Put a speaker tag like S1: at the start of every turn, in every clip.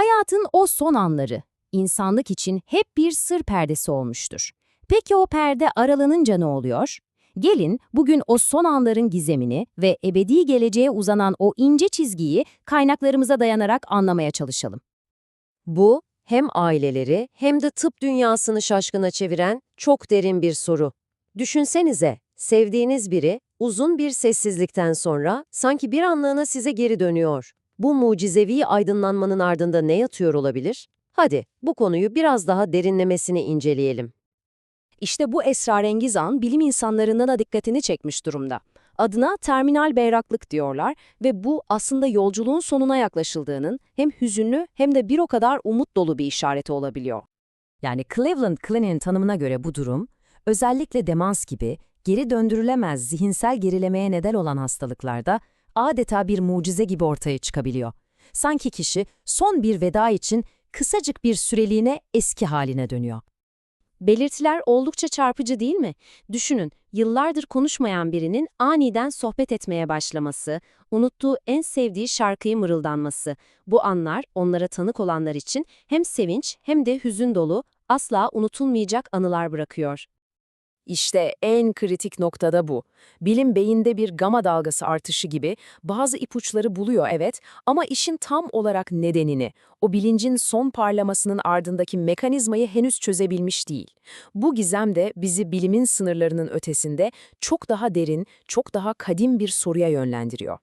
S1: Hayatın o son anları insanlık için hep bir sır perdesi olmuştur. Peki o perde aralanınca ne oluyor? Gelin bugün o son anların gizemini ve ebedi geleceğe uzanan o ince çizgiyi kaynaklarımıza dayanarak anlamaya çalışalım.
S2: Bu, hem aileleri hem de tıp dünyasını şaşkına çeviren çok derin bir soru. Düşünsenize, sevdiğiniz biri uzun bir sessizlikten sonra sanki bir anlığına size geri dönüyor. Bu mucizevi aydınlanmanın ardında ne yatıyor olabilir? Hadi bu konuyu biraz daha derinlemesine inceleyelim.
S1: İşte bu esrarengiz an bilim insanlarının da dikkatini çekmiş durumda. Adına terminal berraklık diyorlar ve bu aslında yolculuğun sonuna yaklaşıldığının hem hüzünlü hem de bir o kadar umut dolu bir işareti olabiliyor.
S3: Yani Cleveland Clinic'in tanımına göre bu durum, özellikle demans gibi geri döndürülemez zihinsel gerilemeye neden olan hastalıklarda adeta bir mucize gibi ortaya çıkabiliyor. Sanki kişi son bir veda için kısacık bir süreliğine eski haline dönüyor.
S1: Belirtiler oldukça çarpıcı değil mi? Düşünün, yıllardır konuşmayan birinin aniden sohbet etmeye başlaması, unuttuğu en sevdiği şarkıyı mırıldanması. Bu anlar onlara tanık olanlar için hem sevinç hem de hüzün dolu, asla unutulmayacak anılar bırakıyor.
S3: İşte en kritik noktada bu. Bilim beyinde bir gama dalgası artışı gibi bazı ipuçları buluyor evet ama işin tam olarak nedenini, o bilincin son parlamasının ardındaki mekanizmayı henüz çözebilmiş değil. Bu gizem de bizi bilimin sınırlarının ötesinde çok daha derin, çok daha kadim bir soruya yönlendiriyor.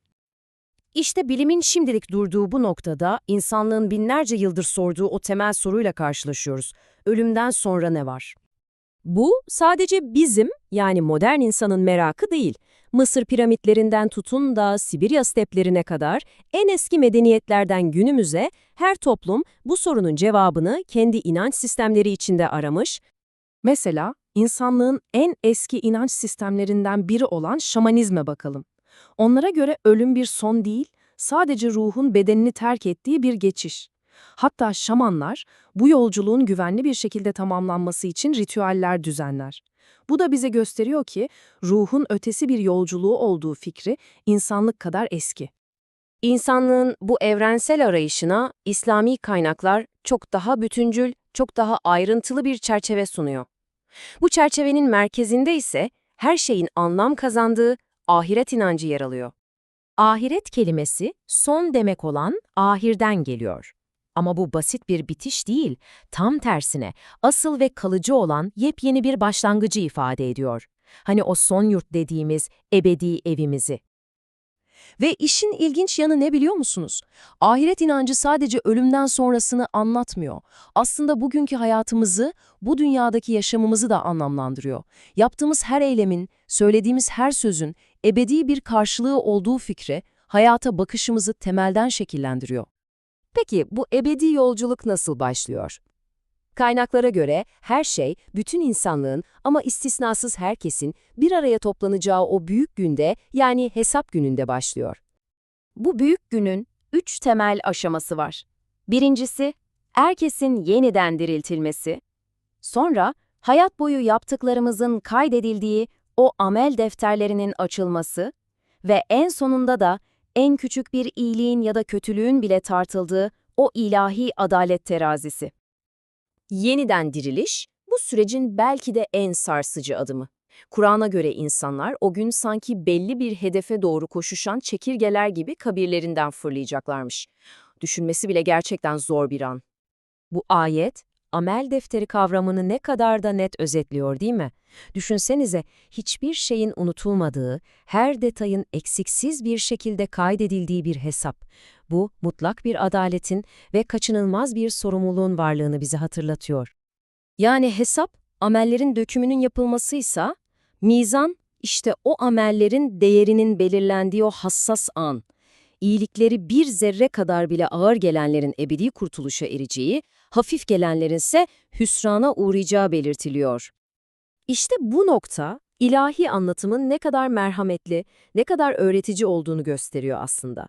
S1: İşte bilimin şimdilik durduğu bu noktada insanlığın binlerce yıldır sorduğu o temel soruyla karşılaşıyoruz. Ölümden sonra ne var? Bu sadece bizim yani modern insanın merakı değil. Mısır piramitlerinden tutun da Sibirya steplerine kadar en eski medeniyetlerden günümüze her toplum bu sorunun cevabını kendi inanç sistemleri içinde aramış.
S4: Mesela insanlığın en eski inanç sistemlerinden biri olan şamanizme bakalım. Onlara göre ölüm bir son değil, sadece ruhun bedenini terk ettiği bir geçiş. Hatta şamanlar bu yolculuğun güvenli bir şekilde tamamlanması için ritüeller düzenler. Bu da bize gösteriyor ki ruhun ötesi bir yolculuğu olduğu fikri insanlık kadar eski.
S1: İnsanlığın bu evrensel arayışına İslami kaynaklar çok daha bütüncül, çok daha ayrıntılı bir çerçeve sunuyor. Bu çerçevenin merkezinde ise her şeyin anlam kazandığı ahiret inancı yer alıyor.
S3: Ahiret kelimesi son demek olan ahirden geliyor. Ama bu basit bir bitiş değil, tam tersine asıl ve kalıcı olan yepyeni bir başlangıcı ifade ediyor. Hani o son yurt dediğimiz ebedi evimizi.
S5: Ve işin ilginç yanı ne biliyor musunuz? Ahiret inancı sadece ölümden sonrasını anlatmıyor. Aslında bugünkü hayatımızı, bu dünyadaki yaşamımızı da anlamlandırıyor. Yaptığımız her eylemin, söylediğimiz her sözün ebedi bir karşılığı olduğu fikri, hayata bakışımızı temelden şekillendiriyor.
S1: Peki bu ebedi yolculuk nasıl başlıyor? Kaynaklara göre her şey, bütün insanlığın ama istisnasız herkesin bir araya toplanacağı o büyük günde yani hesap gününde başlıyor. Bu büyük günün üç temel aşaması var. Birincisi, herkesin yeniden diriltilmesi. Sonra, hayat boyu yaptıklarımızın kaydedildiği o amel defterlerinin açılması ve en sonunda da en küçük bir iyiliğin ya da kötülüğün bile tartıldığı o ilahi adalet terazisi. Yeniden diriliş, bu sürecin belki de en sarsıcı adımı. Kur'an'a göre insanlar o gün sanki belli bir hedefe doğru koşuşan çekirgeler gibi kabirlerinden fırlayacaklarmış. Düşünmesi bile gerçekten zor bir an.
S3: Bu ayet, amel defteri kavramını ne kadar da net özetliyor değil mi? Düşünsenize, hiçbir şeyin unutulmadığı, her detayın eksiksiz bir şekilde kaydedildiği bir hesap. Bu, mutlak bir adaletin ve kaçınılmaz bir sorumluluğun varlığını bize hatırlatıyor.
S1: Yani hesap, amellerin dökümünün yapılmasıysa, mizan, işte o amellerin değerinin belirlendiği o hassas an. İyilikleri bir zerre kadar bile ağır gelenlerin ebedi kurtuluşa ereceği, hafif gelenlerin ise hüsrana uğrayacağı belirtiliyor. İşte bu nokta, ilahi anlatımın ne kadar merhametli, ne kadar öğretici olduğunu gösteriyor aslında.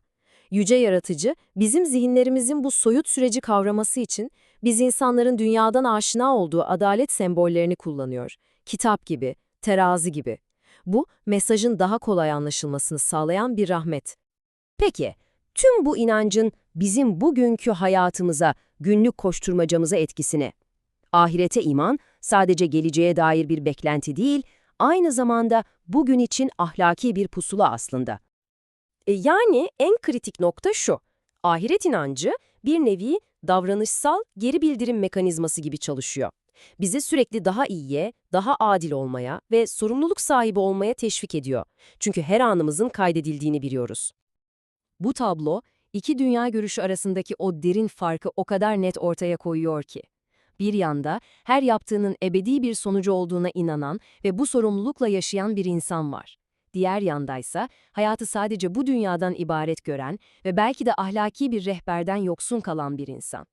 S1: Yüce Yaratıcı, bizim zihinlerimizin bu soyut süreci kavraması için biz insanların dünyadan aşina olduğu adalet sembollerini kullanıyor. Kitap gibi, terazi gibi. Bu, mesajın daha kolay anlaşılmasını sağlayan bir rahmet. Peki,
S2: Tüm bu inancın bizim bugünkü hayatımıza, günlük koşturmacamıza etkisine. Ahirete iman sadece geleceğe dair bir beklenti değil, aynı zamanda bugün için ahlaki bir pusula aslında. E yani en kritik nokta şu. Ahiret inancı bir nevi davranışsal geri bildirim mekanizması gibi çalışıyor. Bizi sürekli daha iyiye, daha adil olmaya ve sorumluluk sahibi olmaya teşvik ediyor. Çünkü her anımızın kaydedildiğini biliyoruz. Bu tablo, iki dünya görüşü arasındaki o derin farkı o kadar net ortaya koyuyor ki. Bir yanda her yaptığının ebedi bir sonucu olduğuna inanan ve bu sorumlulukla yaşayan bir insan var. Diğer yandaysa hayatı sadece bu dünyadan ibaret gören ve belki de ahlaki bir rehberden yoksun kalan bir insan.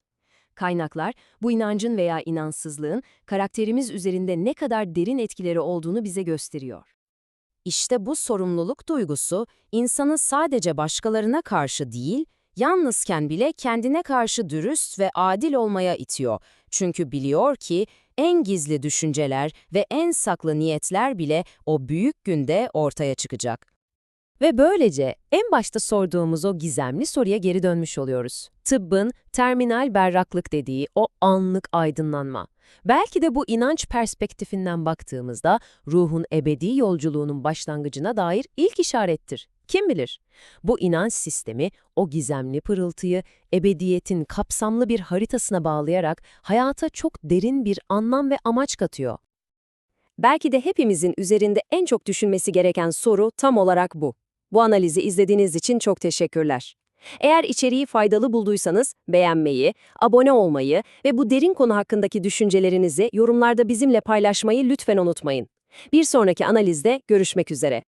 S2: Kaynaklar, bu inancın veya inansızlığın karakterimiz üzerinde ne kadar derin etkileri olduğunu bize gösteriyor. İşte bu sorumluluk duygusu, insanı sadece başkalarına karşı değil, yalnızken bile kendine karşı dürüst ve adil olmaya itiyor. Çünkü biliyor ki en gizli düşünceler ve en saklı niyetler bile o büyük günde ortaya çıkacak. Ve böylece en başta sorduğumuz o gizemli soruya geri dönmüş oluyoruz. Tıbbın terminal berraklık dediği o anlık aydınlanma. Belki de bu inanç perspektifinden baktığımızda ruhun ebedi yolculuğunun başlangıcına dair ilk işarettir. Kim bilir? Bu inanç sistemi o gizemli pırıltıyı ebediyetin kapsamlı bir haritasına bağlayarak hayata çok derin bir anlam ve amaç katıyor. Belki de hepimizin üzerinde en çok düşünmesi gereken soru tam olarak bu. Bu analizi izlediğiniz için çok teşekkürler. Eğer içeriği faydalı bulduysanız beğenmeyi, abone olmayı ve bu derin konu hakkındaki düşüncelerinizi yorumlarda bizimle paylaşmayı lütfen unutmayın. Bir sonraki analizde görüşmek üzere.